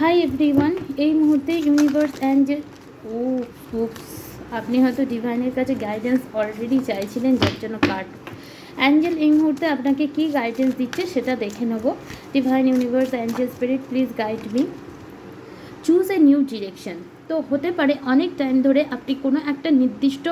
Hi everyone এই মুহূর্তে universe Angel ও উপস আপনি হয়তো ডিভাইনের কাছে গাইডেন্স অলরেডি চাইছিলেন, যার জন্য কার্ড অ্যাঞ্জেল এই মুহূর্তে আপনাকে কী গাইডেন্স দিচ্ছে সেটা দেখে নেব। Divine universe angel spirit please guide me choose a new direction তো হতে পারে অনেক টাইম ধরে আপনি কোনো একটা নির্দিষ্ট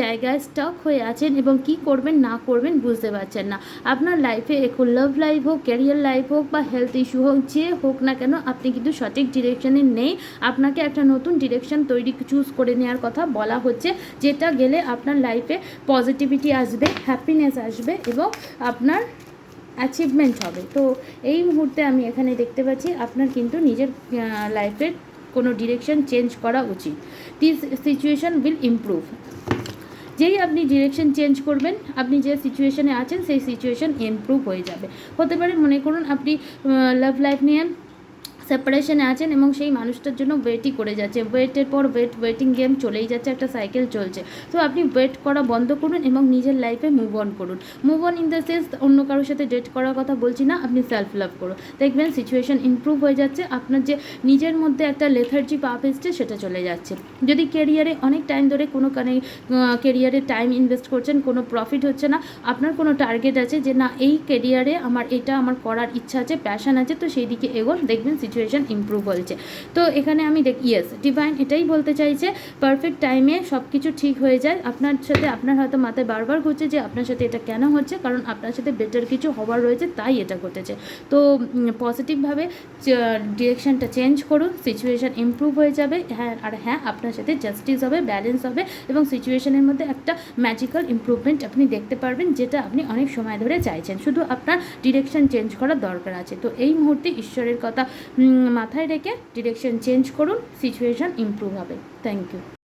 জায়গায় স্টক হয়ে আছেন এবং কি করবেন, না করবেন বুঝতে পারছেন না। আপনার লাইফে এখন লাভ লাইফ হোক ক্যারিয়ার লাইফ হোক বা হেলথ ইস্যু হোক, যে হোক না কেন আপনি কিন্তু সঠিক ডিরেকশনে নেই। আপনাকে একটা নতুন ডিরেকশন তৈরি চুজ করে নেওয়ার কথা বলা হচ্ছে, যেটা গেলে আপনার লাইফে পজিটিভিটি আসবে হ্যাপিনেস আসবে এবং আপনার অ্যাচিভমেন্ট হবে। তো এই মুহূর্তে আমি এখানে দেখতে পাচ্ছি, আপনার কিন্তু নিজের লাইফের কোনো ডিরেকশন চেঞ্জ করা উচিত। দিস সিচুয়েশন উইল ইম্প্রুভ যেই আপনি ডিরেকশন চেঞ্জ করবেন, আপনি যে সিচুয়েশনে আছেন, সেই সিচুয়েশন ইমপ্রুভ হয়ে যাবে। হতে পারে মনে করুন আপনি লাভ লাইফ নিয়ে সেপারেশনে আছেন এবং সেই মানুষটার জন্য ওয়েটই করে যাচ্ছে। ওয়েটের পর ওয়েট ওয়েটিং গেম চলেই যাচ্ছে, একটা সাইকেল চলছে। তো আপনি ওয়েট করা বন্ধ করুন এবং নিজের লাইফে মুভ অন করুন। Move on in the sense অন্য কারোর সাথে ডেট করার কথা বলছি না, আপনি সেলফ লাভ করুন। দেখবেন সিচুয়েশন ইমপ্রুভ হয়ে যাচ্ছে, আপনার যে নিজের মধ্যে একটা লেথার্জি পাপ এসছে, সেটা চলে যাচ্ছে। যদি কেরিয়ারে অনেক টাইম ধরে কোনো কানে কেরিয়ারে টাইম ইনভেস্ট করছেন, কোনো প্রফিট হচ্ছে না, আপনার কোনো টার্গেট আছে যে, না, এই কেরিয়ারে আমার এটা আমার করার ইচ্ছা আছে প্যাশন আছে, তো সেই দিকে এগোন। দেখবেন সিচুয়েশন ইমপ্রুভ হয়েছে। তো এখানে আমি দেখ ইয়েস ডিভাইন এটাই বলতে চাইছে পারফেক্ট টাইমে সব কিছু ঠিক হয়ে যায়। আপনার সাথে, আপনার হয়তো মাথায় বারবার ঘুরছে যে আপনার সাথে এটা কেন হচ্ছে, কারণ আপনার সাথে বেটার কিছু হওয়ার রয়েছে, তাই এটা ঘটেছে। তো পজিটিভভাবে ডিরেকশনটা চেঞ্জ করুন সিচুয়েশান ইমপ্রুভ হয়ে যাবে হ্যাঁ আর হ্যাঁ আপনার সাথে জাস্টিস হবে ব্যালেন্স হবে, এবং সিচুয়েশানের মধ্যে একটা ম্যাজিক্যাল ইমপ্রুভমেন্ট আপনি দেখতে পারবেন, যেটা আপনি অনেক সময় ধরে চাইছেন। শুধু আপনার ডিরেকশন চেঞ্জ করার দরকার আছে। তো এই মুহূর্তে ঈশ্বরের কথা মাথায় রেখে ডিরেকশন চেঞ্জ করুন সিচুয়েশান ইম্প্রুভ হবে। Thank you